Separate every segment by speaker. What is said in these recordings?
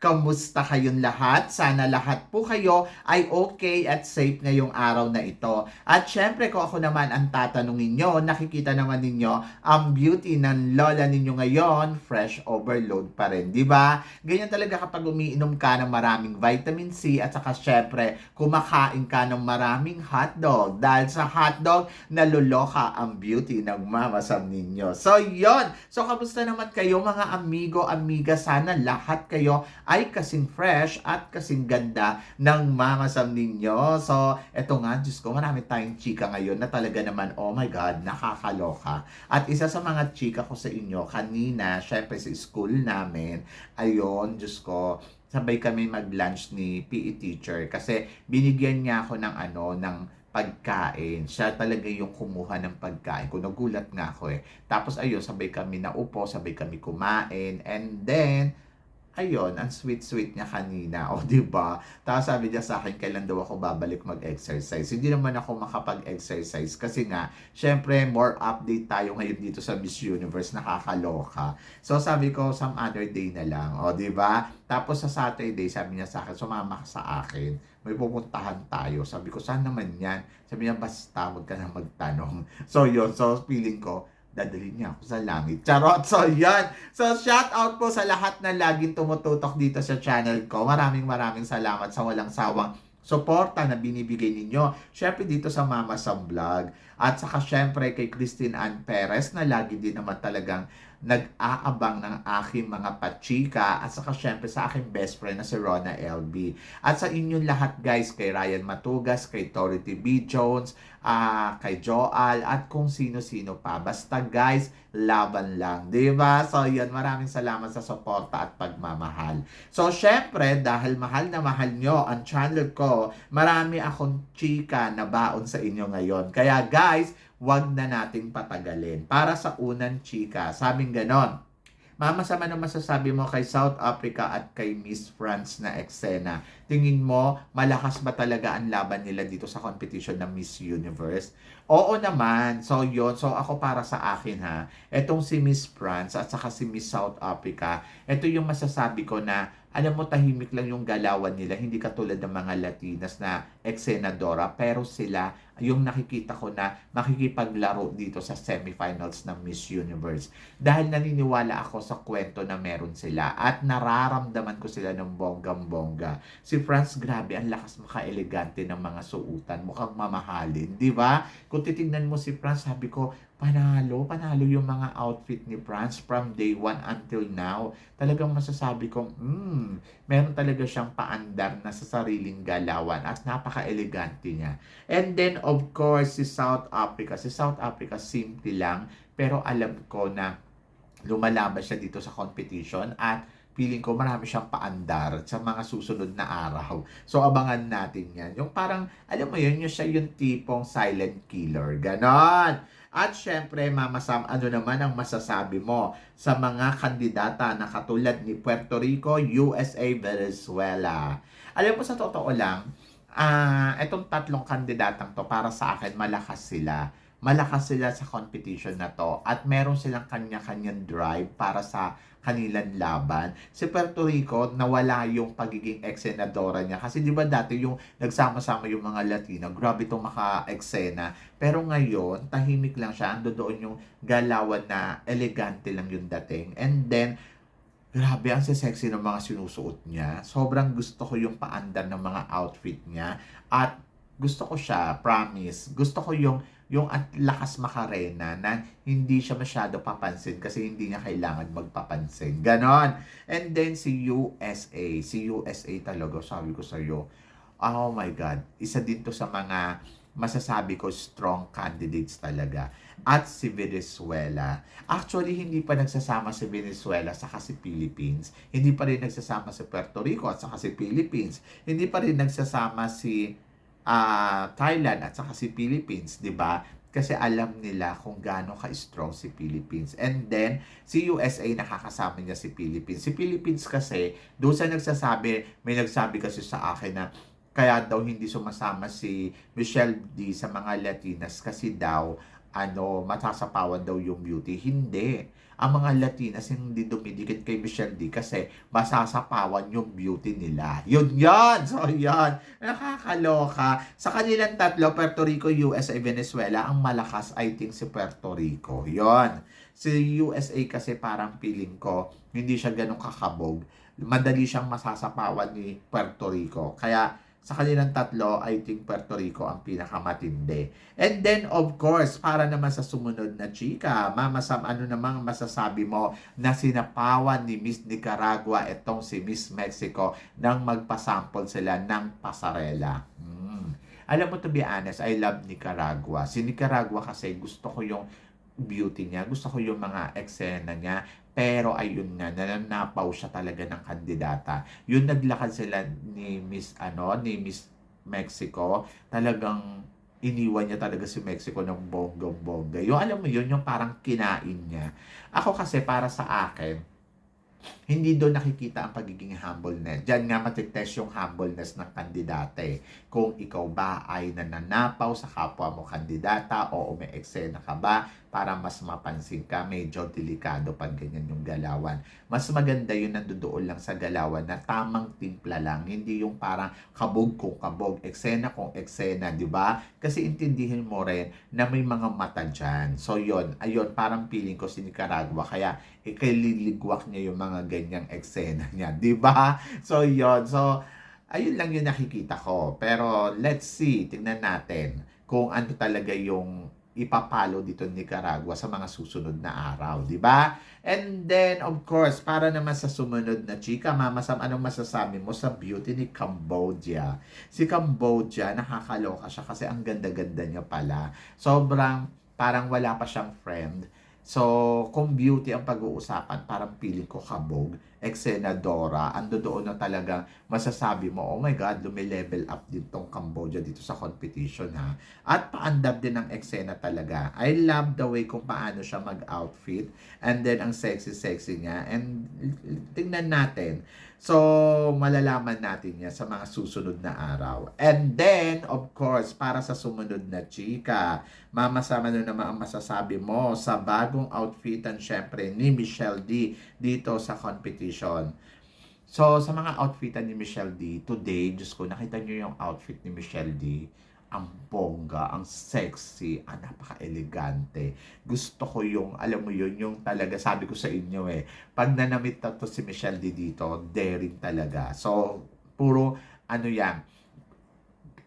Speaker 1: Kamusta kayong lahat? Sana lahat po kayo ay okay at safe ngayong araw na ito. At syempre kung ako naman ang tatanungin nyo, nakikita naman ninyo ang beauty ng lola ninyo ngayon, fresh overload pa rin, di ba? Ganyan talaga kapag umiinom ka ng maraming vitamin C at saka syempre kumakain ka ng maraming hotdog. Dahil sa hotdog, naluloka ang beauty ng mamasam ninyo. So, yon So, kamusta naman kayo mga amigo, amiga? Sana lahat kayo ay kasing fresh at kasing ganda ng mamasam ninyo. So, eto nga, Diyos ko, marami tayong chika ngayon na talaga naman, oh my God, nakakaloka. At isa sa mga chika ko sa inyo, kanina, syempre sa school namin, ayon, Diyos ko, sabay kami mag-lunch ni PE teacher kasi binigyan niya ako ng ano, ng pagkain. Siya talaga yung kumuha ng pagkain ko. Nagulat nga ako eh. Tapos ayun, sabay kami naupo, sabay kami kumain. And then, ayun, ang sweet-sweet niya kanina. O, di ba? Tapos sabi niya sa akin, kailan daw ako babalik mag-exercise. Hindi naman ako makapag-exercise kasi nga, syempre, more update tayo ngayon dito sa Miss Universe. Nakakaloka. So, sabi ko, some other day na lang. O, di ba? Tapos sa Saturday, sabi niya sa akin, sumama ka sa akin. May pupuntahan tayo. Sabi ko, saan naman yan? Sabi niya, basta, huwag ka na magtanong. So, yun. So, feeling ko, dadalhin niya ako sa langit. Charot! So, yan. So, shout out po sa lahat na laging tumututok dito sa channel ko. Maraming maraming salamat sa walang sawang suporta na binibigay ninyo. Syempre dito sa Mama Sam Vlog. At saka syempre kay Christine Ann Perez na lagi din naman talagang nag-aabang ng aking mga pachika at saka syempre sa aking best friend na si Rona LB. At sa inyong lahat guys, kay Ryan Matugas, kay Tori B. Jones, uh, kay Joal, at kung sino-sino pa. Basta guys, laban lang. ba So yan, maraming salamat sa suporta at pagmamahal. So syempre, dahil mahal na mahal nyo ang channel ko, marami akong chika na baon sa inyo ngayon. Kaya guys, wag na nating patagalin. Para sa unang chika, sabing ganon. Mama, sama na masasabi mo kay South Africa at kay Miss France na eksena? Tingin mo, malakas ba talaga ang laban nila dito sa competition ng Miss Universe? Oo naman. So, yon So, ako para sa akin ha, etong si Miss France at saka si Miss South Africa, ito yung masasabi ko na alam mo, tahimik lang yung galawan nila. Hindi katulad ng mga Latinas na ex-senadora. Pero sila, yung nakikita ko na makikipaglaro dito sa semifinals ng Miss Universe. Dahil naniniwala ako sa kwento na meron sila. At nararamdaman ko sila ng bonggang-bongga. Si France, grabe, ang lakas maka-elegante ng mga suutan. Mukhang mamahalin. Di ba? Kung titingnan mo si France, sabi ko, panalo, panalo yung mga outfit ni France from day one until now. Talagang masasabi kong, hmm, meron talaga siyang paandar na sa sariling galawan at napaka-elegante niya. And then, of course, si South Africa. Si South Africa, simple lang, pero alam ko na lumalaban siya dito sa competition at feeling ko marami siyang paandar sa mga susunod na araw. So, abangan natin yan. Yung parang, alam mo yun, yung siya yung tipong silent killer. Ganon! At syempre, Mama Sam, ano naman ang masasabi mo sa mga kandidata na katulad ni Puerto Rico, USA, Venezuela? Alam mo, sa totoo lang, uh, itong tatlong kandidatang to, para sa akin, malakas sila. Malakas sila sa competition na to at meron silang kanya-kanyang drive para sa kanilang laban. Si Puerto Rico, nawala yung pagiging ex-senadora niya. Kasi di ba dati yung nagsama-sama yung mga Latino, grabe itong maka-eksena. Pero ngayon, tahimik lang siya. Ando doon yung galawan na elegante lang yung dating. And then, Grabe, ang sexy ng mga sinusuot niya. Sobrang gusto ko yung paandar ng mga outfit niya. At gusto ko siya, promise. Gusto ko yung yung at lakas makarena na hindi siya masyado papansin kasi hindi niya kailangan magpapansin. Ganon. And then si USA. Si USA talaga, sabi ko sa iyo, oh my God, isa din to sa mga masasabi ko strong candidates talaga. At si Venezuela. Actually, hindi pa nagsasama si Venezuela sa kasi Philippines. Hindi pa rin nagsasama si Puerto Rico at saka si Philippines. Hindi pa rin nagsasama si uh, Thailand at saka si Philippines, 'di ba? kasi alam nila kung gaano ka-strong si Philippines. And then, si USA nakakasama niya si Philippines. Si Philippines kasi, doon sa nagsasabi, may nagsabi kasi sa akin na kaya daw hindi sumasama si Michelle D sa mga Latinas kasi daw ano, matasapawan daw yung beauty. Hindi. Ang mga Latinas hindi dumidikit kay Michelle D kasi masasapawan yung beauty nila. Yun yan! So, yan. Nakakaloka. Sa kanilang tatlo, Puerto Rico, USA, Venezuela, ang malakas, I think, si Puerto Rico. Yon. Si USA kasi parang feeling ko, hindi siya ganun kakabog. Madali siyang masasapawan ni Puerto Rico. Kaya, sa kanilang tatlo, I think Puerto Rico ang pinakamatindi. And then, of course, para naman sa sumunod na chika, Mama Sam, ano namang masasabi mo na sinapawan ni Miss Nicaragua itong si Miss Mexico nang magpasample sila ng pasarela? Hmm. Alam mo, to be honest, I love Nicaragua. Si Nicaragua kasi gusto ko yung beauty niya. Gusto ko yung mga eksena niya. Pero ayun nga, nananapaw siya talaga ng kandidata. Yung naglakad sila ni Miss, ano, ni Miss Mexico, talagang iniwan niya talaga si Mexico ng bonggang-bongga. Yung alam mo yun, yung parang kinain niya. Ako kasi para sa akin, hindi doon nakikita ang pagiging humbleness. Diyan nga matitest yung humbleness ng kandidata eh. Kung ikaw ba ay nananapaw sa kapwa mo kandidata o may eksena ka ba para mas mapansin ka, medyo delikado pag ganyan yung galawan. Mas maganda yun nandoon lang sa galawan na tamang timpla lang, hindi yung parang kabog kung kabog, eksena kung eksena, di ba? Kasi intindihin mo rin na may mga mata dyan. So yon ayun, parang feeling ko si Nicaragua, kaya ikaliligwak niya yung mga ganyang eksena niya, di ba? So yon so ayun lang yung nakikita ko. Pero let's see, tingnan natin kung ano talaga yung ipapalo dito ni Nicaragua sa mga susunod na araw, di ba? And then, of course, para naman sa sumunod na chika, Mama Sam, anong masasabi mo sa beauty ni Cambodia? Si Cambodia, nakakaloka siya kasi ang ganda-ganda niya pala. Sobrang, parang wala pa siyang friend. So, kung beauty ang pag-uusapan, parang feeling ko kabog, ex-senadora, ando doon na talagang masasabi mo, oh my God, lumilevel up din tong Cambodia dito sa competition ha. At paandar din ng eksena talaga. I love the way kung paano siya mag-outfit and then ang sexy-sexy niya. And tingnan natin. So, malalaman natin niya sa mga susunod na araw. And then, of course, para sa sumunod na chika, mamasama na naman ang masasabi mo sa bagong outfitan syempre ni Michelle D dito sa competition. So, sa mga outfitan ni Michelle D, today, Diyos ko, nakita niyo yung outfit ni Michelle D ang bongga, ang sexy, ang napaka-elegante. Gusto ko yung, alam mo yun, yung talaga, sabi ko sa inyo eh, pag nanamit na to si Michelle D dito, daring talaga. So, puro, ano yan,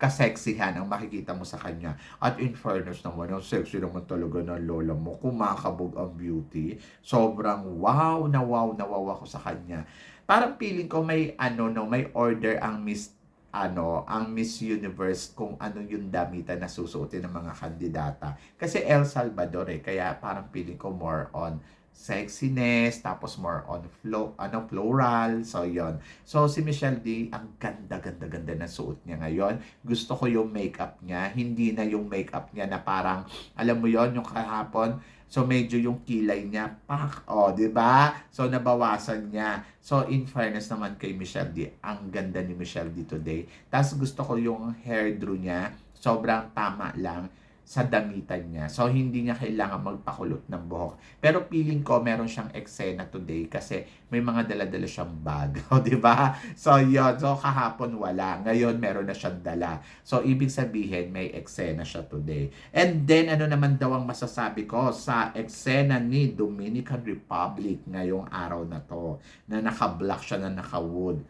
Speaker 1: kaseksihan ang makikita mo sa kanya. At in fairness naman, ang sexy naman talaga ng lola mo. Kumakabog ang beauty. Sobrang wow na wow na wow ako sa kanya. Parang feeling ko may ano no, may order ang Miss ano, ang Miss Universe kung ano yung damitan na susuotin ng mga kandidata. Kasi El Salvador eh, kaya parang feeling ko more on sexiness, tapos more on flow, ano, floral, so yon So, si Michelle D, ang ganda-ganda-ganda na suot niya ngayon. Gusto ko yung makeup niya, hindi na yung makeup niya na parang, alam mo yon yung kahapon, So medyo yung kilay niya, pak, oh, 'di ba? So nabawasan niya. So in fairness naman kay Michelle D, ang ganda ni Michelle D today. Tapos gusto ko yung hair drew niya, sobrang tama lang sa damitan niya. So, hindi niya kailangan magpakulot ng buhok. Pero feeling ko, meron siyang eksena today kasi may mga dala-dala siyang bag. O, di ba? So, yun. So, kahapon wala. Ngayon, meron na siyang dala. So, ibig sabihin, may eksena siya today. And then, ano naman daw ang masasabi ko sa eksena ni Dominican Republic ngayong araw na to, na naka-black siya na naka-wood.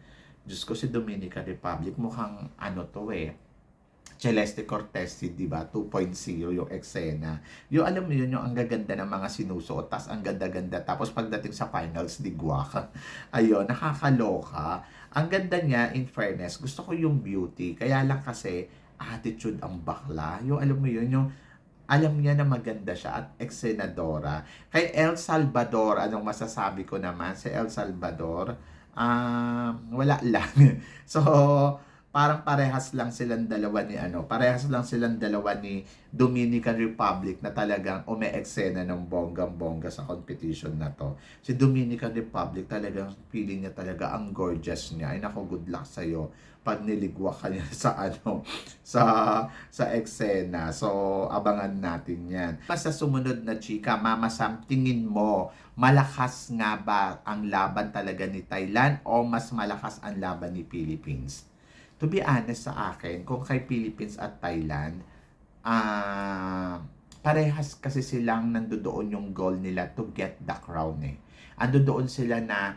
Speaker 1: Diyos ko si Dominican Republic, mukhang ano to eh, Celeste Cortez, di ba? 2.0 yung eksena. Yung alam mo yun, yung ang gaganda ng mga sinusuot, tas ang ganda-ganda. Tapos pagdating sa finals, di guwak. Ayun, nakakaloka. Ang ganda niya, in fairness, gusto ko yung beauty. Kaya lang kasi, attitude ang bakla. Yung alam mo yun, yung alam niya na maganda siya at ex-senadora. Kay El Salvador, anong masasabi ko naman sa El Salvador? Um, wala lang. so, parang parehas lang silang dalawa ni ano, parehas lang silang dalawa ni Dominican Republic na talagang ume-eksena ng bonggang-bongga sa competition na to. Si Dominican Republic talagang feeling niya talaga ang gorgeous niya. Ay nako, good luck sa'yo pag niligwa ka niya sa ano, sa sa eksena. So, abangan natin yan. Pa sa sumunod na chika, Mama Sam, tingin mo, malakas nga ba ang laban talaga ni Thailand o mas malakas ang laban ni Philippines? To be honest sa akin, kung kay Philippines at Thailand, ah parehas kasi silang nandoon yung goal nila to get the crown eh. Ando doon sila na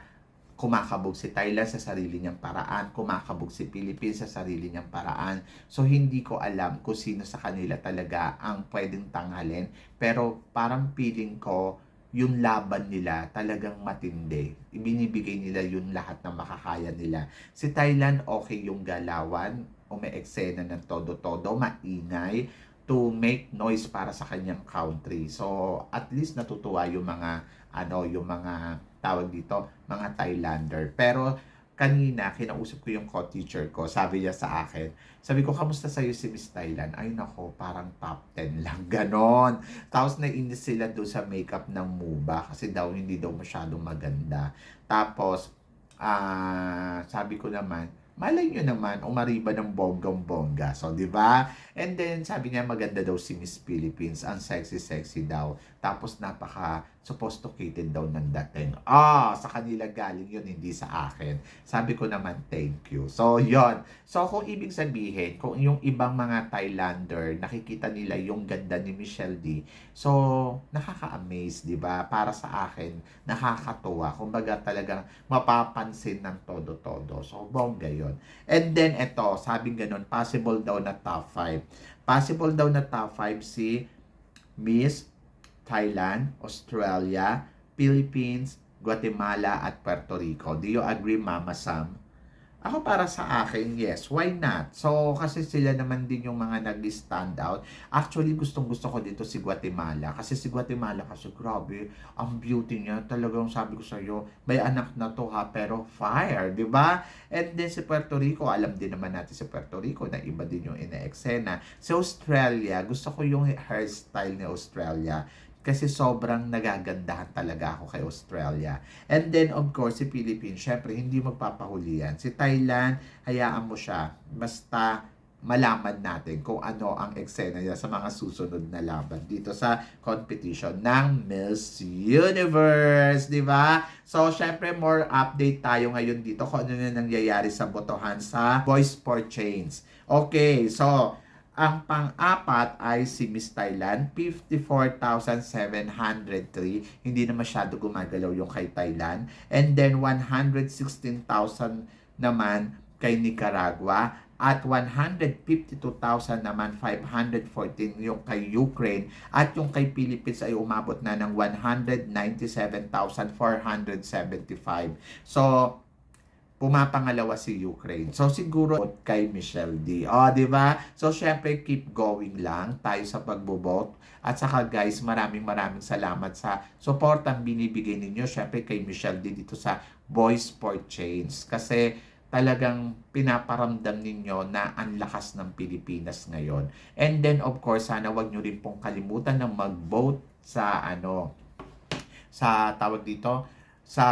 Speaker 1: kumakabog si Thailand sa sarili niyang paraan, kumakabog si Philippines sa sarili niyang paraan. So hindi ko alam kung sino sa kanila talaga ang pwedeng tanghalin, pero parang feeling ko yung laban nila talagang matindi. Ibinibigay nila yung lahat na makakaya nila. Si Thailand, okay yung galawan, ume-eksena ng todo-todo, maingay, to make noise para sa kanyang country. So, at least natutuwa yung mga, ano, yung mga tawag dito, mga Thailander. Pero, kanina, kinausap ko yung co-teacher ko, sabi niya sa akin, sabi ko, kamusta sa'yo si Miss Thailand? Ay nako, parang top 10 lang, ganon. Tapos nainis sila doon sa makeup ng Muba kasi daw hindi daw masyadong maganda. Tapos, ah sabi ko naman, malay nyo naman, umariba ng bonggang-bongga. So, di ba? And then, sabi niya, maganda daw si Miss Philippines. Ang sexy-sexy daw. Tapos, napaka sophisticated daw ng dating. Ah, sa kanila galing yun, hindi sa akin. Sabi ko naman, thank you. So, yon So, kung ibig sabihin, kung yung ibang mga Thailander, nakikita nila yung ganda ni Michelle D, so, nakaka-amaze, di ba? Para sa akin, nakakatuwa. Kumbaga talagang mapapansin ng todo-todo. So, bongga yun. And then, eto, sabi ganun, possible daw na top 5. Possible daw na top 5 si Miss Thailand, Australia, Philippines, Guatemala, at Puerto Rico. Do you agree, Mama Sam? Ako para sa akin, yes. Why not? So, kasi sila naman din yung mga nag-stand out. Actually, gustong gusto ko dito si Guatemala. Kasi si Guatemala kasi grabe, ang beauty niya. Talagang sabi ko sa iyo, may anak na to ha, pero fire, di ba? And then si Puerto Rico, alam din naman natin si Puerto Rico na iba din yung ina-eksena. Si Australia, gusto ko yung hairstyle ni Australia kasi sobrang nagagandahan talaga ako kay Australia. And then, of course, si Philippines, syempre, hindi magpapahuli yan. Si Thailand, hayaan mo siya. Basta malaman natin kung ano ang eksena niya sa mga susunod na laban dito sa competition ng Miss Universe, di ba? So, syempre, more update tayo ngayon dito kung ano na nangyayari sa botohan sa Boys for Change. Okay, so, ang pang-apat ay si Miss Thailand, 54,703. Hindi na masyado gumagalaw yung kay Thailand. And then 116,000 naman kay Nicaragua at 152,000 naman 514 yung kay Ukraine at yung kay Philippines ay umabot na ng 197,475. So, pumapangalawa si Ukraine. So siguro kay Michelle D. O, di ba? So syempre keep going lang tayo sa pagbobote. At saka guys, maraming maraming salamat sa support ang binibigay ninyo syempre kay Michelle D dito sa Boys for Change. Kasi talagang pinaparamdam ninyo na ang lakas ng Pilipinas ngayon. And then of course, sana wag nyo rin pong kalimutan na mag-vote sa ano sa tawag dito sa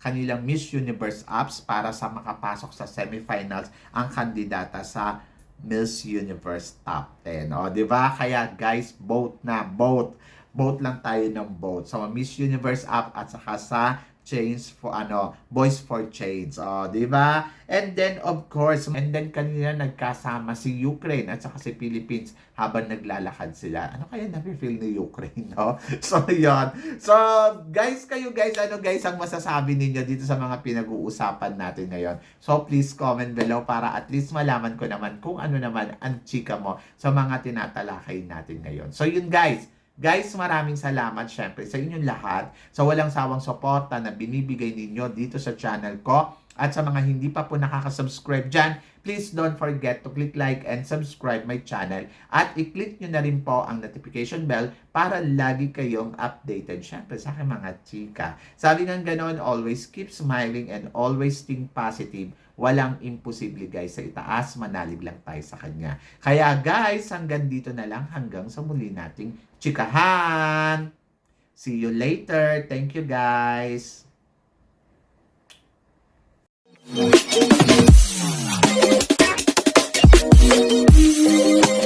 Speaker 1: kanilang Miss Universe apps para sa makapasok sa semifinals ang kandidata sa Miss Universe Top 10. O, di ba? Kaya guys, vote na, vote. Vote lang tayo ng vote. So, Miss Universe app at saka sa Change for ano, Boys for Change. O, di ba? And then, of course, and then kanina nagkasama si Ukraine at saka si Philippines habang naglalakad sila. Ano kaya nafe-feel ni Ukraine, no? So, yon So, guys, kayo guys, ano guys ang masasabi ninyo dito sa mga pinag-uusapan natin ngayon? So, please comment below para at least malaman ko naman kung ano naman ang chika mo sa mga tinatalakay natin ngayon. So, yun guys. Guys, maraming salamat syempre sa inyong lahat sa walang sawang suporta na binibigay ninyo dito sa channel ko At sa mga hindi pa po nakaka-subscribe dyan, please don't forget to click like and subscribe my channel. At i-click nyo na rin po ang notification bell para lagi kayong updated. Siyempre sa aking mga chika. Sabi ng ganon, always keep smiling and always think positive. Walang imposible guys sa itaas, manalig lang tayo sa kanya. Kaya guys, hanggang dito na lang hanggang sa muli nating chikahan. See you later. Thank you guys. Thank you.